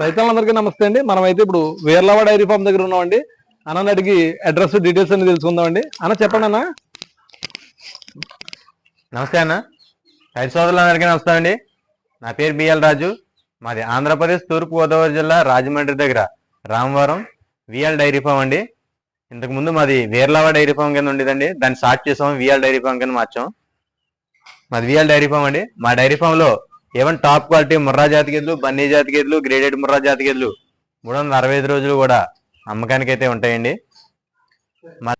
రైతులందరికీ నమస్తే అండి. మనమైతే ఇప్పుడు వేర్లవ డైరీ ఫామ్ దగ్గర ఉన్నామండి. అన్న అడిగి అడ్రస్ డీటెయిల్స్ అన్ని తెలుసుకుందామండి. అన్న చెప్పండి అన్న. నమస్తే అన్న. రైతు సోదరులందరికీ నమస్తే అండి. నా పేరు బిఎల్ రాజు. మాది ఆంధ్రప్రదేశ్ తూర్పు గోదావరి జిల్లా రాజమండ్రి దగ్గర రామవరం విఎల్ డైరీ ఫామ్ అండి. ఇంతకు ముందు మాది వేర్లావా డైరీ ఫామ్ కింద ఉండేదండి. దాన్ని స్టార్ట్ చేసాం విఎల్ డైరీ ఫామ్ కింద మార్చాం. మాది విఎల్ డైరీ ఫామ్ అండి. మా dairy farm even top quality Murrah జాతి గేదెలు బన్నీ జాతి గేదెలు గ్రేడెడ్ ముర్రా జాతి గేదెలు మూడు వందల అరవై ఐదు రోజులు కూడా అమ్మకానికి అయితే ఉంటాయండి. మా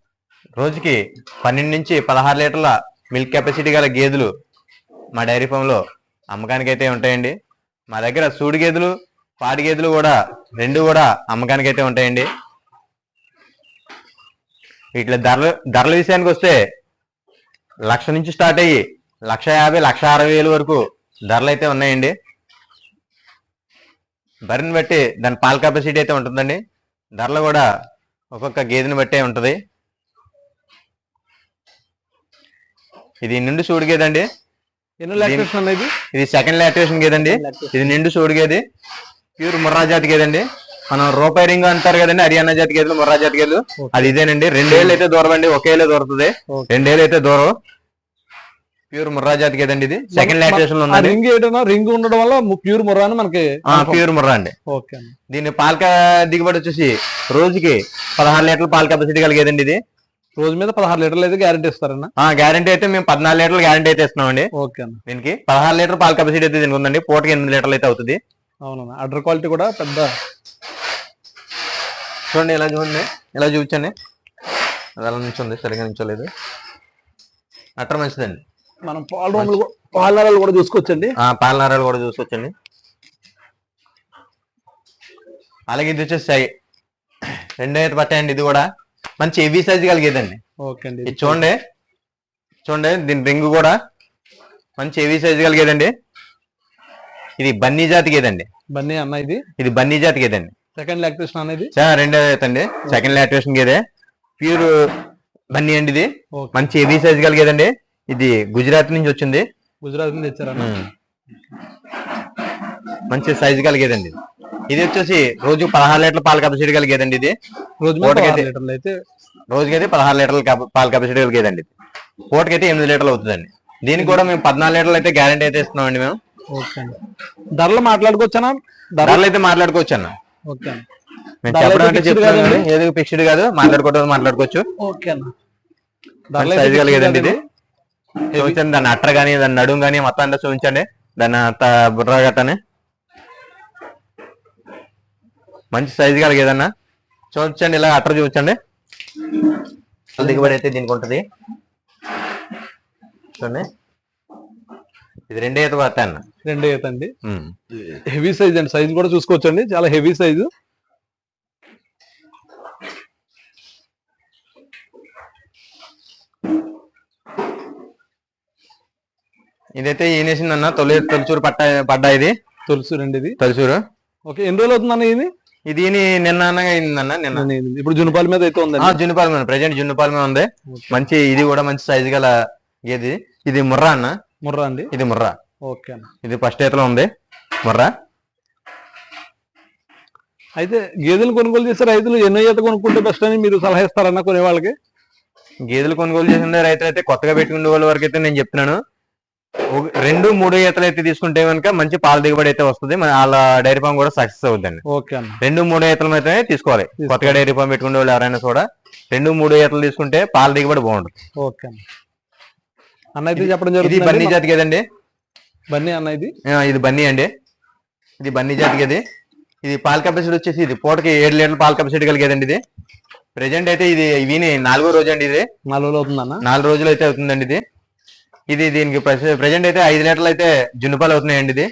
రోజుకి పన్నెండు నుంచి పదహారు లీటర్ల మిల్క్ కెపాసిటీ గల గేదెలు మా డైరీ ఫామ్లో అమ్మకానికి అయితే ఉంటాయండి. మా దగ్గర సూడి గేదెలు పాడి గేదెలు కూడా రెండు కూడా అమ్మకానికి అయితే ఉంటాయండి. వీటి ధరలు ధరల విషయానికి వస్తే లక్ష నుంచి స్టార్ట్ అయ్యి లక్ష యాభై లక్ష అరవై వేలు వరకు ధరలు అయితే ఉన్నాయండి. బరిని బట్టి దాని పాల కెపాసిటీ అయితే ఉంటుందండి. ధరలు కూడా ఒక్కొక్క గేదెని బట్టే ఉంటుంది. ఇది నిండు సూడి గేదె అండి ఎన్ని లాక్టేషన్ అనేది ఇది? సెకండ్ లాక్టేషన్ గేదండి. ఇది నిండు సూడి గేది. ప్యూర్ ముర్రా జాతి గేదండి. మనం రూపాయి రింగ్ అంటారు కదండి హర్యానా జాతి గేదెలు ముర్రా జాతి గేదెలు. అది ఇదేనండి. రెండేళ్ళు అయితే దూరం అండి ఒకేలే దూరుతుంది. Okay. రెండేళ్ళు అయితే దూరం ప్యూర్ ముర్రా జాతి గేదండి ఇది? సెకండ్ లాక్టేషన్లో ఉందండి రింగ్ ఏంటన్నా రింగ్ ఉండడం వల్ల ప్యూర్ ముర్రా అని మనకి ప్యూర్ ముర్రా అండి. ఓకే దీని పాల క- దిగుబడి వచ్చేసి రోజుకి పదహారు లీటర్ల పాల కెపాసిటీ కలిగేదండి ఇది. రోజు మీద పదహారు లీటర్లు అయితే గ్యారెంటీ ఇస్తారన్న? ఆ గ్యారంటీ అయితే మేము పద్నాలుగు లీటర్లు గ్యారంటీ అయితే ఇస్తున్నామండి. ఓకే దీనికి పదహారు లీటర్ పాల కెపాసిటీ అయితే దీనికి ఉందండి. పూటకి ఎనిమిది లీటర్లు అయితే అవుతుంది. అవునన్న అడ్డర్ క్వాలిటీ కూడా పెద్ద. చూడండి ఇలా చూడండి. ఇలా చూపించండి? అది అలా నించుంది సరిగా నించోలేదు. అట్ర మంచిదండి. మనం పాల రూములు కూ- పాల నరాలు కూడా చూసుకోవచ్చండి ఆ పాలనారాలు కూడా చూసొచ్చండి అలాగే ఇది వచ్చేసి సై రెండో అయితే పట్టాయండి ఇది కూడా. మంచి హెవీ సైజ్ కలిగేదండి. ఓకే అండి. ఇది చూడండి. చూడండి దీని రింగ్ కూడా మంచి హెవీ సైజ్ కలిగేదండి. ఇది బన్నీ జాతి గేదండి బన్నీ అన్న ఇది? ఇది బన్నీ జాతి గేదండి సెకండ్ లాక్టేషన్ అనేది చాలా రెండో అవుతండి సెకండ్ లాక్టేషన్ గేదే ప్యూర్ బన్నీ అండి ఇది. మంచి హెవీ సైజ్ కలిగేదండి. ఇది గుజరాత్ నుంచి వచ్చింది. గుజరాత్ నుంచి తెచ్చారన్న. మంచి సైజ్ కలిగేదండి ఇది. వచ్చేసి రోజు పదహారు లీటర్ల పాల కెపాసిటీ కలిగేదండి ఇది. రోజు అయితే రోజుకైతే పదహారు లీటర్ల పాల కెపాసిటీ కలిగేదండి. పూటకైతే ఎనిమిది లీటర్లు అవుతుందండి. దీనికి కూడా మేము పద్నాలుగు లీటర్లు అయితే గ్యారంటీ అయితే మేము. ఓకే అండి. ధరలు మాట్లాడుకోవచ్చానా? ధర ధరలు అయితే మాట్లాడుకోవచ్చు మేము చెప్పడం అంటే ఏదో ఫిక్స్డ్ కాదు మాట్లాడుకోవడం మాట్లాడుకోవచ్చు. ఓకే కలిగేదండి ఇది. చూపించండి. దాన్ని అట్ర కానీ దాని నడుము కానీ మొత్తం అంతా చూపించండి. దాన్ని అంత బుర్ర గట్టని. మంచి సైజ్ కలిగేదన్నా చూపించండి. ఇలా అట్ర చూపించండి. దిగుబడి అయితే దీనికి ఉంటది. చూడండి. ఇది రెండే ఈత పడతాయి అన్న. రెండే అండి. హెవీ సైజ్ అండి. సైజ్ కూడా చూసుకోవచ్చండి. చాలా హెవీ సైజు ఇదైతే ఈనేసింది అన్న తొలి తొలిచూరు పట్ట పడ్డా ఇది? తులసి రెండు ఇది. తొలిచూరు. ఓకే ఎన్ని రోజులు అవుతుందన్న ఇది? ఇది నిన్న అయిందన్న నిన్న. ఇప్పుడు జునుపాల మీద అయితే ఆ ఉందండి జున్నుపాలెం ప్రజెంట్ జున్నుపాలెం ఉంది. మంచి ఇది కూడా మంచి సైజు గల గేది ఇది ముర్రా అన్న. ముర్రా అండి? ఇది ముర్రా. ఓకే అన్న. ఇది ఫస్ట్ ఈతలో ఉంది. ముర్రా. అయితే గేదెలు కొనుగోలు చేసే రైతులు ఎన్నో ఈత కొనుక్కుంటే బెస్ట్ అని మీరు సలహా ఇస్తారన్న కొనే వాళ్ళకి గేదెలు కొనుగోలు చేసిన రైతులు అయితే కొత్తగా పెట్టుకునే వాళ్ళ వరకు అయితే నేను చెప్తున్నాను. రెండు మూడు ఈతలు అయితే తీసుకుంటే కనుక మంచి పాల దిగుబడి అయితే వస్తుంది. మన వాళ్ళ డైరీ ఫామ్ కూడా సక్సెస్ అవుతుందండి ఓకే రెండు మూడు ఈతలు అయితే తీసుకోవాలి. కొత్తగా డైరీ ఫామ్ పెట్టుకునే వాళ్ళు ఎవరైనా కూడా రెండు మూడు ఈతలు తీసుకుంటే పాల దిగుబడి బాగుంటుంది. ఓకే అన్న. అయితే చెప్పడం ఇది జరుగుతుంది బన్నీ జాతి గేదండి బన్నీ అన్న ఇది? ఇది బన్నీ అండి. ఇది బన్నీ జాతి గేది ఇది పాల కెపాసిటీ వచ్చేసి ఇది పూటకి ఏడు లీటర్ల పాల కెపాసిటీ కలిగేదండి ఇది? ప్రెజెంట్ అయితే ఇది విని నాలుగో రోజు అండి ఇది. నాలుగు రోజులు అవుతుందన్న. నాలుగు రోజులు అయితే అవుతుందండి ఇది. ఇది దీనికి ప్రెజెంట్ అయితే ఐదు లీటర్లు అయితే జున్నుపాలు అవుతున్నాయండి ఇది.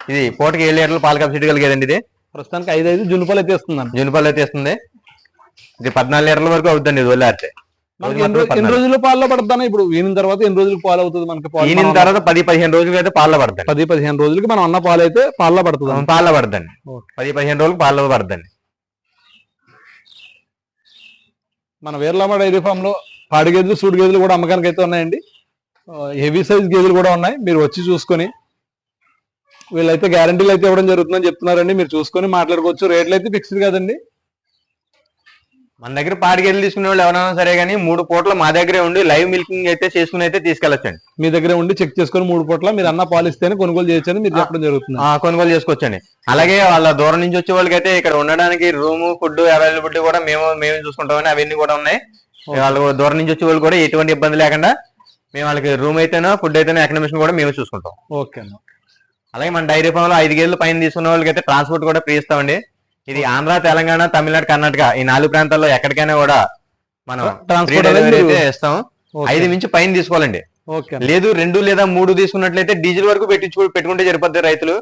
ఇది పూటకి ఏడు లీటర్ల పాల కెపాసిటీ కలిగేదండి ఇది. ప్రస్తుతానికి ఐదు ఐదు జునుపాలు అయితే ఇస్తుందన్న జున్నుపాలు అయితే ఇస్తుంది. ఇది పద్నాలుగు లీటర్ల వరకు అవుతుందండి ఇది వదిలేస్తే. ఎన్ని రోజులు పాలలో పడుతుందన్న ఇప్పుడు ఈనిన తర్వాత ఎన్ని రోజులు పాలు అవుతుంది మనకి పాలు? ఈనిన తర్వాత పది పదిహేను రోజులకి అయితే పాలలో పడదండి పది పదిహేను రోజులకి మనం అన్న పాలు అయితే పాలలో పడుతుంది. పాలలో పడదండి. పది పదిహేను రోజులకు పాలలో పడదండి మన వీర్లామ డైరీ ఫామ్లో పాడి గేదెలు సూడి గేదెలు కూడా అమ్మకానికి అయితే ఉన్నాయండి. హెవీ సైజ్ గేదెలు కూడా ఉన్నాయి. మీరు వచ్చి చూసుకొని వీళ్ళైతే గ్యారంటీలు అయితే ఇవ్వడం జరుగుతుందని చెప్తున్నారండి. మీరు చూసుకొని మాట్లాడుకోవచ్చు. రేట్లు అయితే ఫిక్స్డ్ కదండి. మన దగ్గర పాడి గేదెలు తీసుకునే వాళ్ళు ఎవరైనా సరే కానీ మూడు పూటలు మా దగ్గరే ఉండి లైవ్ మిల్కింగ్ అయితే చేసుకుని అయితే తీసుకెళ్ళొచ్చండి. మీ దగ్గర ఉండి చెక్ చేసుకొని మూడు పూట్ల మీరు అన్న పాలు ఇస్తేనే కొనుగోలు చేయొచ్చని మీరు చెప్పడం జరుగుతుంది. ఆ, కొనుగోలు చేసుకోవచ్చండి. అలాగే వాళ్ళ దూరం నుంచి వచ్చే వాళ్ళకి అయితే ఇక్కడ ఉండడానికి రూమ్ ఫుడ్ అవైలబిలిటీ కూడా మేము మేము చూసుకుంటామని అవన్నీ కూడా ఉన్నాయి. వాళ్ళు దూరం నుంచి వచ్చే వాళ్ళు కూడా ఎటువంటి ఇబ్బంది లేకుండా మేము వాళ్ళకి రూమ్ అయితేనో ఫుడ్ అయితేనో అకామిడేషన్ కూడా మేము చూసుకుంటాం. ఓకే అన్న. అలాగే మన డైరీ ఫామ్లో ఐదు గేదెలు పైన తీసుకున్న వాళ్ళకి అయితే ట్రాన్స్పోర్ట్ కూడా ఫ్రీ ఇస్తామండి. ఇది ఆంధ్ర తెలంగాణ తమిళనాడు కర్ణాటక ఈ నాలుగు ప్రాంతాల్లో ఎక్కడికైనా కూడా మనం అనేది అయితే ఇస్తాం. ఐదు మించి పైన తీసుకోవాలండి. లేదు రెండు లేదా మూడు తీసుకున్నట్లయితే డీజిల్ వరకు పెట్టించు పెట్టుకుంటే సరిపోద్ది రైతులు.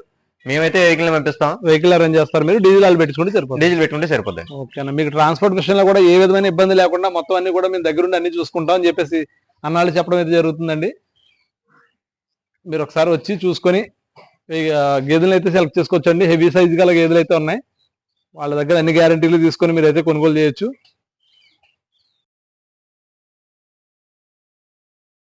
మేమైతే వెహికల్ పంపిస్తాం. వెహికల్ అరేంజ్ చేస్తారు. మీరు డీజిల్ ఆయిల్ పెట్టించుకుంటే సరిపోతుంది డీజిల్ పెట్టుకుంటే సరిపోద్ది. ఓకే అన్న. మీకు ట్రాన్స్పోర్ట్ విషయంలో కూడా ఏ విధమైన ఇబ్బంది లేకుండా మొత్తం అన్ని కూడా మేము దగ్గరుండి అన్ని చూసుకుంటాం అని చెప్పేసి అన్నాళ్ళు చెప్పడం అయితే జరుగుతుందండి. మీరు ఒకసారి వచ్చి చూసుకొని గేదెలను అయితే సెలెక్ట్ చేసుకోవచ్చండి. హెవీ సైజ్ గల గేదెలు అయితే ఉన్నాయి. వాళ్ళ దగ్గర అన్ని గ్యారంటీలు తీసుకొని మీరు అయితే కొనుగోలు చేయొచ్చు.